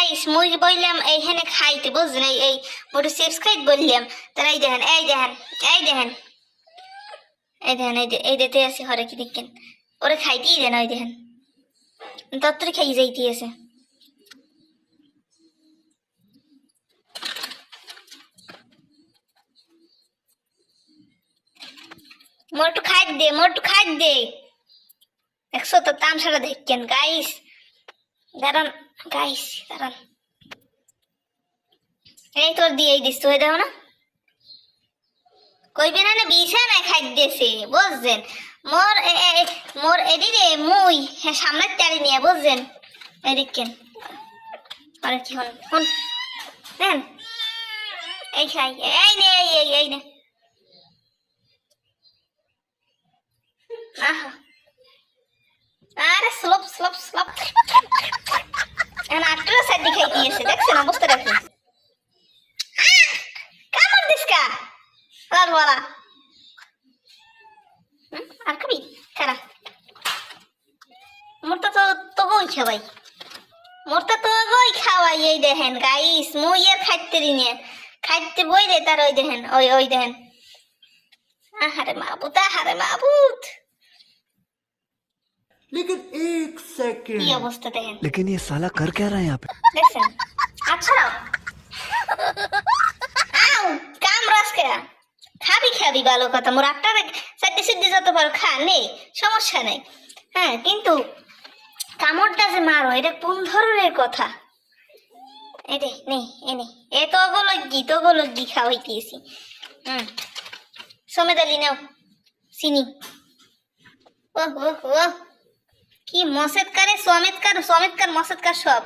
Guys মুই বললাম, এইখানে খাইতে বুঝলেন এই এই মোটু চিপস খাইতে বললাম। তারা এই দেখেন এই দেখেন এই দেখেন। এই দেখেন, এই এই দিতে আছে, হরে কি দেখেন। ওরে খাইতেই দেন ওই দেখেন। তত্তরে খাই যাইতে আছে। মোটু খাই দে, মোটু খাই দে। একশো তো তামসাটা দেখেন গাইস দাঁড়ান গাইস দাঁড়ান। এই তোর দিয়েই দিস তুই দেখো না? কইবে না না বিছানা খাই দিয়েছে, বুঝছেন? মোর মোর এদি রে মুই হ্যাঁ সামনের তারি নিয়ে, বুঝছেন? এদিকেন আরে কি হন হন দেন এই খাই, এই নে, এই এই এই নে। আহা। আরে, স্লপ স্লপ স্লপ। দিয়েছে দেখছেন অবস্থা দেখুন কামড় দিস কা? লাল বলা আর খাবি? খারা মোরটা তো তোগই খাওয়াই। মোরটা তো গই খাওয়াই এই দেখেন গাইস মুই আর খাইতে দিনে খাইতে বই রে তার ওই দেখেন, ওই ওই দেখেন। আহারে মাবুত আহারে মাবুত लेकिन एक কি सेकंड অবস্থা দেখেন लेकिन ये साला कर क्या रहा है यहाँ पे দেখছেন আচ্ছা আউ কাম রাসকে খাবি খাবি ভালো কথা মোর আটটা সাইডে সিদ্ধি যত পারো খা নেই সমস্যা নেই হ্যাঁ কিন্তু কামড়টা যে মারো এটা কোন ধরনের কথা এরে নেই এনে এ তো অগলগ্গি তো অগলগ্গি খাওয়াই দিয়েছি হুম সমেত আলি নাও চিনি ও ও ও কি মসেদকারে সমেতকার সমেতকার মসেদকার সব?